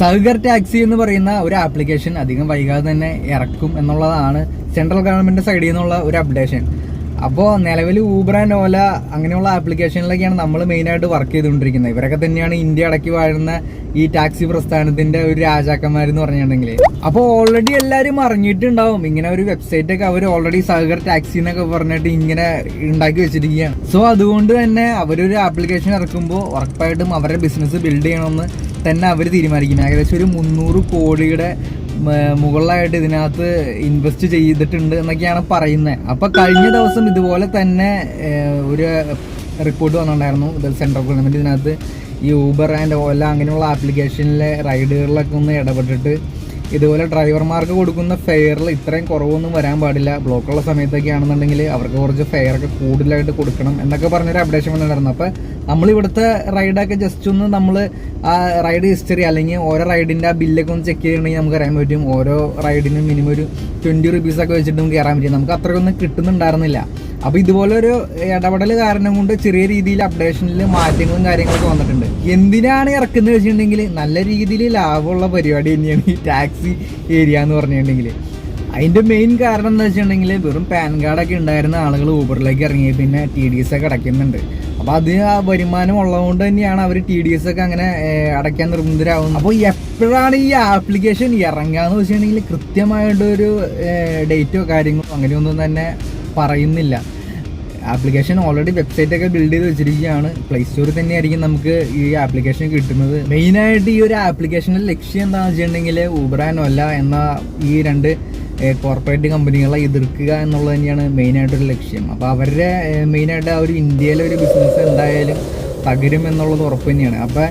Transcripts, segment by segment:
Sahakar taxi എന്ന് പറയുന്ന ഒരു ആപ്ലിക്കേഷൻ അധികം വൈകാതെ തന്നെ ഇറക്കും എന്നുള്ളതാണ് സെൻട്രൽ ഗവൺമെന്റ് സൈഡിൽ നിന്നുള്ള ഒരു അപ്ഡേഷൻ. അപ്പോൾ നിലവിൽ ഊബർ ആൻഡ് ഓല അങ്ങനെയുള്ള ആപ്ലിക്കേഷനിലൊക്കെയാണ് നമ്മൾ മെയിനായിട്ട് വർക്ക് ചെയ്തുകൊണ്ടിരിക്കുന്നത്. ഇവരൊക്കെ തന്നെയാണ് ഇന്ത്യ അടക്കി വാഴുന്ന ഈ ടാക്സി പ്രസ്ഥാനത്തിന്റെ ഒരു രാജാക്കന്മാരെന്ന് പറഞ്ഞിട്ടുണ്ടെങ്കിൽ അപ്പോൾ ഓൾറെഡി എല്ലാവരും അറിഞ്ഞിട്ടുണ്ടാവും. ഇങ്ങനെ ഒരു വെബ്സൈറ്റ് ഒക്കെ അവർ ഓൾറെഡി സഹകർ ടാക്സി എന്നൊക്കെ പറഞ്ഞിട്ട് ഇങ്ങനെ ഉണ്ടാക്കി വെച്ചിരിക്കുകയാണ്. സോ അതുകൊണ്ട് തന്നെ അവരൊരു ആപ്ലിക്കേഷൻ ഇറക്കുമ്പോൾ ഉറപ്പായിട്ടും അവരുടെ ബിസിനസ് ബിൽഡ് ചെയ്യണമെന്ന് തന്നെ അവർ തീരുമാനിക്കും ഏകദേശം ഒരു മുന്നൂറ് കോടിയുടെ മുകളിലായിട്ട് ഇതിനകത്ത് ഇൻവെസ്റ്റ് ചെയ്തിട്ടുണ്ട് എന്നൊക്കെയാണ് പറയുന്നത് അപ്പൊ കഴിഞ്ഞ ദിവസം ഇതുപോലെ തന്നെ ഒരു റിപ്പോർട്ട് വന്നിട്ടുണ്ടായിരുന്നു. സെൻട്രൽ ഗവൺമെന്റ് ഇതിനകത്ത് ഈ ഊബർ ആൻഡ് ഓല അങ്ങനെയുള്ള ആപ്ലിക്കേഷനിലെ റൈഡുകളിലൊക്കെ ഒന്ന് ഇടപെട്ടിട്ട് ഇതുപോലെ ഡ്രൈവർമാർക്ക് കൊടുക്കുന്ന ഫെയറിൽ ഇത്രയും കുറവൊന്നും വരാൻ പാടില്ല. ബ്ലോക്കുള്ള സമയത്തൊക്കെ ആണെന്നുണ്ടെങ്കിൽ അവർക്ക് കുറച്ച് ഫെയർ ഒക്കെ കൂടുതലായിട്ട് കൊടുക്കണം എന്നൊക്കെ പറഞ്ഞൊരു അപ്ഡേഷൻ വന്നിട്ടുണ്ടായിരുന്നു. അപ്പോൾ നമ്മൾ ഇവിടുത്തെ റൈഡൊക്കെ ജസ്റ്റ് ഒന്ന് നമ്മൾ ആ റൈഡ് ഹിസ്റ്ററി അല്ലെങ്കിൽ ഓരോ റൈഡിന്റെ ആ ബില്ലൊക്കെ ഒന്ന് ചെക്ക് ചെയ്യണമെങ്കിൽ നമുക്ക് അറിയാൻ പറ്റും. ഓരോ റൈഡിനും മിനിമം ഒരു ട്വന്റി റുപ്പീസൊക്കെ വെച്ചിട്ട് നമുക്ക് കയറാൻ പറ്റും. നമുക്ക് അത്രയൊന്നും കിട്ടുന്നുണ്ടായിരുന്നില്ല. അപ്പോൾ ഇതുപോലെ ഒരു ഇടപെടൽ കാരണം കൊണ്ട് ചെറിയ രീതിയിൽ അപ്ഡേഷനിൽ മാറ്റങ്ങളും കാര്യങ്ങളൊക്കെ വന്നിട്ടുണ്ട്. എന്തിനാണ് ഇറക്കുന്നത് വെച്ചിട്ടുണ്ടെങ്കിൽ നല്ല രീതിയിൽ ലാഭമുള്ള പരിപാടി തന്നെയാണ് ഈ ടാക്സി ഏരിയ എന്ന് പറഞ്ഞിട്ടുണ്ടെങ്കിൽ അതിന്റെ മെയിൻ കാരണം എന്താ വെച്ചിട്ടുണ്ടെങ്കിൽ വെറും പാൻ കാർഡൊക്കെ ഉണ്ടായിരുന്ന ആളുകൾ ഊബറിലേക്ക് ഇറങ്ങി പിന്നെ ടി ഡി എസ് ഒക്കെ അടയ്ക്കുന്നുണ്ട്. അപ്പൊ അത് ആ വരുമാനം ഉള്ളതുകൊണ്ട് തന്നെയാണ് അവർ ടി ഡി എസ് ഒക്കെ അങ്ങനെ അടയ്ക്കാൻ നിർബന്ധരാകുന്നത് അപ്പോൾ എപ്പോഴാണ് ഈ ആപ്ലിക്കേഷൻ ഇറങ്ങുക എന്ന് വെച്ചിട്ടുണ്ടെങ്കിൽ കൃത്യമായിട്ടൊരു ഡേറ്റോ കാര്യങ്ങളോ അങ്ങനെയൊന്നും തന്നെ പറയുന്നില്ല. ആപ്ലിക്കേഷൻ ഓൾറെഡി വെബ്സൈറ്റ് ഒക്കെ ബിൽഡ് ചെയ്ത് വെച്ചിരിക്കുകയാണ്. പ്ലേ സ്റ്റോറിൽ തന്നെയായിരിക്കും നമുക്ക് ഈ ആപ്ലിക്കേഷൻ കിട്ടുന്നത്. മെയിനായിട്ട് ഈ ഒരു ആപ്ലിക്കേഷന്റെ ലക്ഷ്യം എന്താണെന്ന് വെച്ചിട്ടുണ്ടെങ്കിൽ ഊബർ ആൻഡ് ഒല്ല എന്ന ഈ രണ്ട് കോർപ്പറേറ്റ് കമ്പനികളെ എതിർക്കുക എന്നുള്ളത് തന്നെയാണ് മെയിനായിട്ടൊരു ലക്ഷ്യം. അപ്പോൾ അവരുടെ മെയിനായിട്ട് ആ ഒരു ഇന്ത്യയിലെ ഒരു ബിസിനസ് എന്തായാലും തകരും എന്നുള്ളത് ഉറപ്പ് തന്നെയാണ്. അപ്പോൾ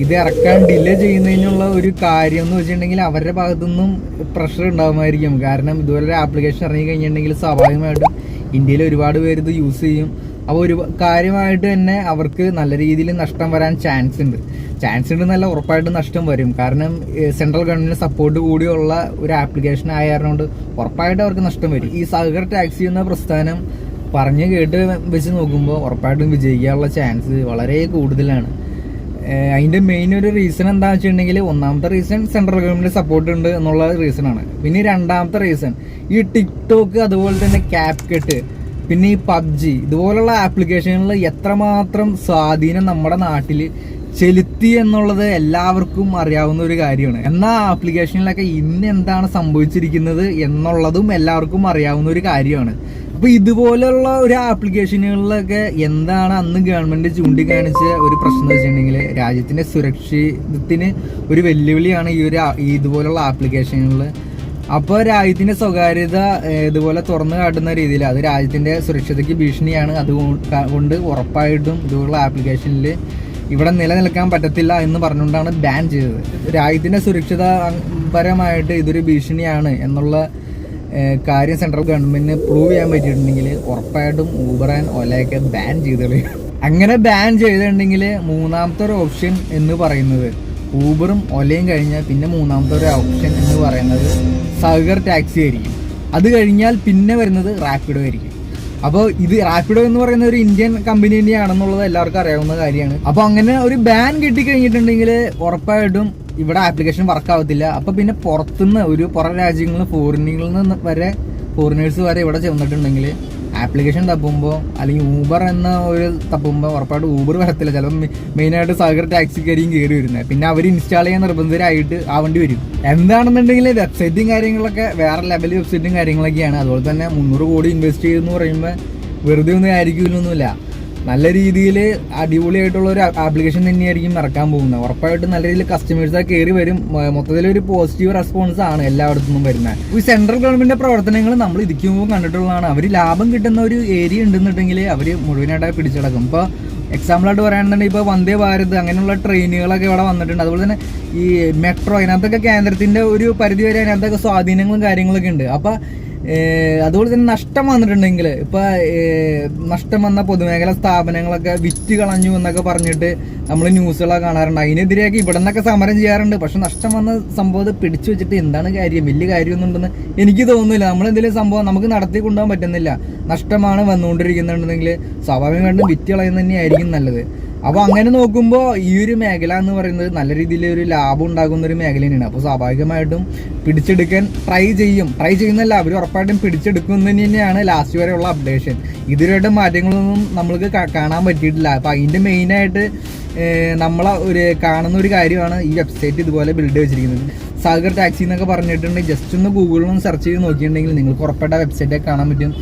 ഇത് ഇറക്കാൻ ഡിലേ ചെയ്യുന്നതിനുള്ള ഒരു കാര്യം എന്ന് വെച്ചിട്ടുണ്ടെങ്കിൽ അവരുടെ ഭാഗത്തു നിന്നും പ്രഷർ ഉണ്ടാകുമായിരിക്കും കാരണം ഇതുപോലെ ഒരു ആപ്ലിക്കേഷൻ ഇറങ്ങി കഴിഞ്ഞിട്ടുണ്ടെങ്കിൽ സ്വാഭാവികമായിട്ടും ഇന്ത്യയിൽ ഒരുപാട് പേര് ഇത് യൂസ് ചെയ്യും. അപ്പോൾ ഒരു കാര്യമായിട്ട് തന്നെ അവർക്ക് നല്ല രീതിയിൽ നഷ്ടം വരാൻ ചാൻസ് ഉണ്ട്. ചാൻസ് ഉണ്ട് നല്ല ഉറപ്പായിട്ടും നഷ്ടം വരും. കാരണം സെൻട്രൽ ഗവൺമെന്റ് സപ്പോർട്ട് കൂടിയുള്ള ഒരു ആപ്ലിക്കേഷൻ ആയതുകൊണ്ട് ഉറപ്പായിട്ട് അവർക്ക് നഷ്ടം വരും. ഈ സഹകരണ ടാക്സി എന്ന പ്രസ്ഥാനം പറഞ്ഞ് കേട്ട് വെച്ച് നോക്കുമ്പോൾ ഉറപ്പായിട്ടും വിജയിക്കാനുള്ള ചാൻസ് വളരെ കൂടുതലാണ്. ഏഹ് അതിന്റെ മെയിൻ ഒരു റീസൺ എന്താ വെച്ചിട്ടുണ്ടെങ്കിൽ ഒന്നാമത്തെ റീസൺ സെൻട്രൽ ഗവൺമെന്റ് സപ്പോർട്ട് ഉണ്ട് എന്നുള്ള റീസൺ ആണ്. പിന്നെ രണ്ടാമത്തെ റീസൺ ഈ ടിക്ടോക്ക് അതുപോലെ തന്നെ ക്യാപ് കെട്ട് പിന്നെ ഈ പബ്ജി ഇതുപോലുള്ള ആപ്ലിക്കേഷനുകളിൽ എത്രമാത്രം സ്വാധീനം നമ്മുടെ നാട്ടിൽ ചെലുത്തി എന്നുള്ളത് എല്ലാവർക്കും അറിയാവുന്ന ഒരു കാര്യമാണ്. എന്നാൽ ആപ്ലിക്കേഷനിലൊക്കെ ഇന്ന് എന്താണ് സംഭവിച്ചിരിക്കുന്നത് എന്നുള്ളതും എല്ലാവർക്കും അറിയാവുന്ന ഒരു കാര്യമാണ്. അപ്പൊ ഇതുപോലെയുള്ള ഒരു ആപ്ലിക്കേഷനുകളിലൊക്കെ എന്താണ് അന്ന് ഗവൺമെന്റ് ചൂണ്ടിക്കാണിച്ച ഒരു പ്രശ്നം വെച്ചിട്ടുണ്ടെങ്കിൽ രാജ്യത്തിന്റെ സുരക്ഷിതത്തിന് ഒരു വെല്ലുവിളിയാണ് ഈ ഒരു ഇതുപോലുള്ള ആപ്ലിക്കേഷനുകളിൽ അപ്പോൾ രാജ്യത്തിന്റെ സ്വകാര്യത ഇതുപോലെ തുറന്നു കാട്ടുന്ന രീതിയിൽ അത് രാജ്യത്തിന്റെ സുരക്ഷതയ്ക്ക് ഭീഷണിയാണ്. അതുകൊണ്ട് ഉറപ്പായിട്ടും ഇതുപോലുള്ള ആപ്ലിക്കേഷനിൽ ഇവിടെ നിലനിൽക്കാൻ പറ്റത്തില്ല എന്ന് പറഞ്ഞുകൊണ്ടാണ് ബാൻ ചെയ്തത്. രാജ്യത്തിന്റെ സുരക്ഷിത പരമായിട്ട് ഇതൊരു ഭീഷണിയാണ് എന്നുള്ള കാര്യം സെൻട്രൽ ഗവൺമെന്റിന് പ്രൂവ് ചെയ്യാൻ പറ്റിയിട്ടുണ്ടെങ്കിൽ ഉറപ്പായിട്ടും ഊബർ ആൻഡ് ഒലയൊക്കെ ബാൻ ചെയ്ത് കളയും അങ്ങനെ ബാൻ ചെയ്തിട്ടുണ്ടെങ്കിൽ മൂന്നാമത്തെ ഒരു ഓപ്ഷൻ എന്ന് പറയുന്നത് ഊബറും ഒലയും കഴിഞ്ഞാൽ പിന്നെ മൂന്നാമത്തെ ഒരു ഓപ്ഷൻ എന്ന് പറയുന്നത് സഹകർ ടാക്സി ആയിരിക്കും. അത് കഴിഞ്ഞാൽ പിന്നെ വരുന്നത് റാപ്പിഡോ ആയിരിക്കും. അപ്പോൾ ഇത് റാപ്പിഡോ എന്ന് പറയുന്ന ഒരു ഇന്ത്യൻ കമ്പനി തന്നെയാണെന്നുള്ളത് എല്ലാവർക്കും അറിയാവുന്ന കാര്യമാണ്. അപ്പോൾ അങ്ങനെ ഒരു ബാൻ കിട്ടിക്കഴിഞ്ഞിട്ടുണ്ടെങ്കിൽ ഉറപ്പായിട്ടും ഇവിടെ ആപ്ലിക്കേഷൻ വർക്ക് ആവത്തില്ല. അപ്പൊ പിന്നെ പുറത്തുനിന്ന് ഒരു പുറം രാജ്യങ്ങളിൽ ഫോറിനിൽ നിന്ന് വരെ ഫോറിനേഴ്സ് വരെ ഇവിടെ ചെന്നിട്ടുണ്ടെങ്കിൽ ആപ്ലിക്കേഷൻ തപ്പുമ്പോൾ അല്ലെങ്കിൽ ഊബർ എന്ന ഒരു തപ്പുമ്പോൾ ഉറപ്പായിട്ട് ഊബർ വരത്തില്ല. ചിലപ്പോൾ മെയിനായിട്ട് സാഗർ ടാക്സിക്കാരിയും കയറി വരുന്നത് പിന്നെ അവർ ഇൻസ്റ്റാൾ ചെയ്യാൻ നിർബന്ധിതരായിട്ട് ആവേണ്ടി വരും. എന്താണെന്നുണ്ടെങ്കിൽ വെബ്സൈറ്റും കാര്യങ്ങളൊക്കെ വേറെ ലെവൽ വെബ്സൈറ്റും കാര്യങ്ങളൊക്കെയാണ്. അതുപോലെ തന്നെ മുന്നൂറ് കോടി ഇൻവെസ്റ്റ് ചെയ്തെന്ന് പറയുമ്പോൾ വെറുതെ ഒന്നും ആയിരിക്കില്ലൊന്നുമില്ല നല്ല രീതിയിൽ അടിപൊളിയായിട്ടുള്ള ഒരു ആപ്ലിക്കേഷൻ തന്നെയായിരിക്കും ഇറക്കാൻ പോകുന്നത്. ഉറപ്പായിട്ടും നല്ല രീതിയിൽ കസ്റ്റമേഴ്സ് കയറി വരും. മൊത്തത്തിൽ ഒരു പോസിറ്റീവ് റെസ്പോൺസ് ആണ് എല്ലായിടത്തു നിന്നും വരുന്നത്. ഈ സെൻട്രൽ ഗവൺമെന്റിന്റെ പ്രവർത്തനങ്ങൾ നമ്മൾ ഇതിക്ക് മുമ്പ് കണ്ടിട്ടുള്ളതാണ്. അവർ ലാഭം കിട്ടുന്ന ഒരു ഏരിയ ഉണ്ടെന്നുണ്ടെങ്കിൽ അവർ മുഴുവനായിട്ട് പിടിച്ചടക്കും ഇപ്പോൾ എക്സാമ്പിളായിട്ട് പറയുകയാണെന്നുണ്ടെങ്കിൽ ഇപ്പോൾ വന്ദേ ഭാരത് അങ്ങനെയുള്ള ട്രെയിനുകളൊക്കെ ഇവിടെ വന്നിട്ടുണ്ട്. അതുപോലെ തന്നെ ഈ മെട്രോ അതിനകത്തൊക്കെ കേന്ദ്രത്തിന്റെ ഒരു പരിധി വരെ അതിനകത്തൊക്കെ സ്വാധീനങ്ങളും കാര്യങ്ങളൊക്കെ ഉണ്ട്. അപ്പോൾ അതുപോലെ തന്നെ നഷ്ടം വന്നിട്ടുണ്ടെങ്കിൽ ഇപ്പൊ നഷ്ടം വന്ന പൊതുമേഖലാ സ്ഥാപനങ്ങളൊക്കെ വിറ്റ് കളഞ്ഞു എന്നൊക്കെ പറഞ്ഞിട്ട് നമ്മൾ ന്യൂസുകളൊക്കെ കാണാറുണ്ട്. അതിനെതിരെയൊക്കെ ഇവിടെ നിന്നൊക്കെ സമരം ചെയ്യാറുണ്ട്. പക്ഷെ നഷ്ടം വന്ന സംഭവം പിടിച്ചു വെച്ചിട്ട് എന്താണ് കാര്യം? വലിയ കാര്യമൊന്നും ഉണ്ടെന്ന് എനിക്ക് തോന്നുന്നില്ല. നമ്മൾ എന്തെങ്കിലും സംഭവം നമുക്ക് നടത്തി കൊണ്ടുപോകാൻ പറ്റുന്നില്ല. നഷ്ടമാണ് വന്നുകൊണ്ടിരിക്കുന്നുണ്ടെങ്കിൽ സ്വാഭാവികമായിട്ടും വിറ്റ് കളയുന്നത് തന്നെയായിരിക്കും നല്ലത്. അപ്പോൾ അങ്ങനെ നോക്കുമ്പോൾ ഈ ഒരു മേഖല എന്ന് പറയുന്നത് നല്ല രീതിയിൽ ഒരു ലാഭം ഉണ്ടാകുന്ന ഒരു മേഖല തന്നെയാണ് അപ്പോൾ സ്വാഭാവികമായിട്ടും പിടിച്ചെടുക്കാൻ ട്രൈ ചെയ്യും. ട്രൈ ചെയ്യുന്നല്ല അവർ ഉറപ്പായിട്ടും പിടിച്ചെടുക്കും എന്ന് തന്നെയാണ് ലാസ്റ്റ് വരെയുള്ള അപ്ഡേഷൻ ഇതുവരെയായിട്ട് മാറ്റങ്ങളൊന്നും നമ്മൾക്ക് കാണാൻ പറ്റിയിട്ടില്ല. അപ്പോൾ മെയിൻ ആയിട്ട് നമ്മളെ ഒരു കാണുന്ന ഒരു കാര്യമാണ് ഈ വെബ്സൈറ്റ് ഇതുപോലെ ബിൽഡ് വെച്ചിരിക്കുന്നത്. സാഗർ ടാക്സി എന്നൊക്കെ പറഞ്ഞിട്ടുണ്ടെങ്കിൽ ജസ്റ്റ് ഒന്ന് ഗൂഗിളിൽ ഒന്ന് സെർച്ച് ചെയ്ത് നോക്കിയിട്ടുണ്ടെങ്കിൽ നിങ്ങൾക്ക് ഉറപ്പായിട്ട് ആ വെബ്സൈറ്റ് കാണാൻ പറ്റും.